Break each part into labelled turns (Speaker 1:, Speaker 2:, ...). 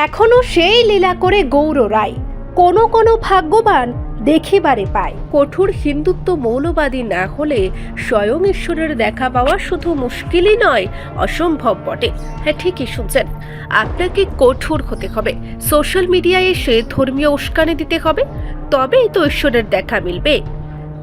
Speaker 1: এখনও সেই লীলা করে গৌর রায়। কোনো কোনো ভাগ্যবান দেখিবারে পায়। কঠোর হিন্দুত্ব মৌলবাদী না হলে স্বয়ং ঈশ্বরের দেখা পাওয়া শুধু মুশকিলই নয়, অসম্ভব বটে। হ্যাঁ ঠিকই শুনছেন। আপনাকে কঠোর হতে হবে। সোশ্যাল মিডিয়ায় এসে ধর্মীয় উস্কানি দিতে হবে। তবেই তো ঈশ্বরের দেখা মিলবে।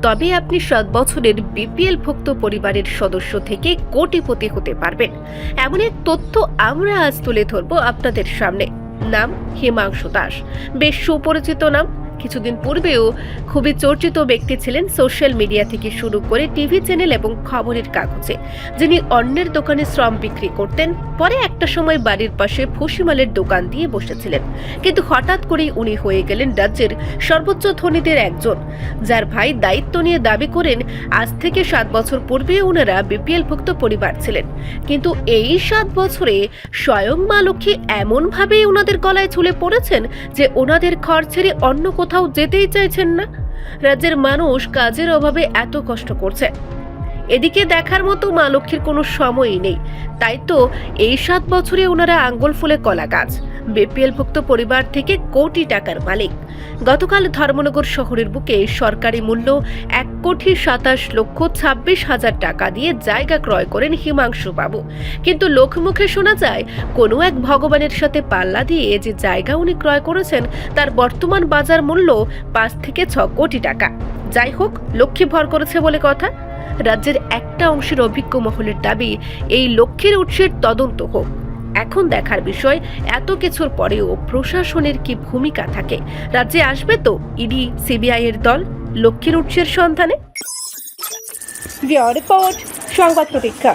Speaker 1: তবে আপনি সাত বছরের বিপিএল ভুক্ত পরিবারের সদস্য থেকে কোটিপতি হতে পারবেন। এমন এক তথ্য আমরা আজ তুলে ধরবো আপনাদের সামনে। নাম হিমাংশু দাস। বেশ সুপরিচিত নাম কিছুদিন পূর্বেও খুবই চর্চিত ব্যক্তি ছিলেন সোশ্যাল মিডিয়া থেকে শুরু করে টিভি চ্যানেল এবং খবরের কাগজে, যিনি অন্যের দোকানে শ্রম বিক্রি করতেন, পরে একটা সময় বাড়ির পাশে ফুসিমালের দোকান দিয়ে বসেছিলেন। কিন্তু হঠাৎ করেই উনি হয়ে গেলেন রাজ্যের সর্বোচ্চ ধনীদের একজন, যার ভাই দায়িত্ব নিয়ে দাবি করেন, আজ থেকে সাত বছর পূর্বে ওনারা বিপিএলভুক্ত পরিবার ছিলেন। কিন্তু এই সাত বছরে স্বয়ং মা লক্ষ্মী এমনভাবেই ওনাদের গলায় ঝুলে পড়েছেন যে ওনাদের ঘর ছেড়ে অন্য কোথাও যেতেই চাইছেন না। রাজ্যের মানুষ কাজের অভাবে এত কষ্ট করছে। এদিকে দেখার মতো মা লক্ষ্মীর কোনো সময়ই নেই। তাই তো এই সাত বছরে ওনারা আঙ্গুল ফুলে কলা গাছ। বিপিএলভুক্ত পরিবার থেকে কোটি টাকার মালিক। গতকাল ধর্মনগর শহরের বুকে সরকারি মূল্য এক কোটি সাতাশ লক্ষ ছাব্বিশ হাজার টাকা দিয়ে জায়গা ক্রয় করেন হিমাংশু বাবু। কিন্তু লোকমুখে শোনা যায়, কোনো এক ভগবানের সাথে পাল্লা দিয়ে যে জায়গা উনি ক্রয় করেছেন, তার বর্তমান বাজার মূল্য পাঁচ থেকে ছ কোটি টাকা। যাই হোক, লক্ষ্মী ভর করেছে বলে কথা। রাজ্যের একটা অংশের অভিজ্ঞ মহলের দাবি, এই লক্ষ্যের উৎসের তদন্ত হোক। এখন দেখার বিষয়, এত কিছুর পরেও প্রশাসনের কি ভূমিকা থাকে? রাজ্যে আসবে তো ইডি সিবিআই এর দল? লক্ষ্মীর উৎসের সন্ধানে? রিপোর্ট, সংবাদ প্রতীক্ষা।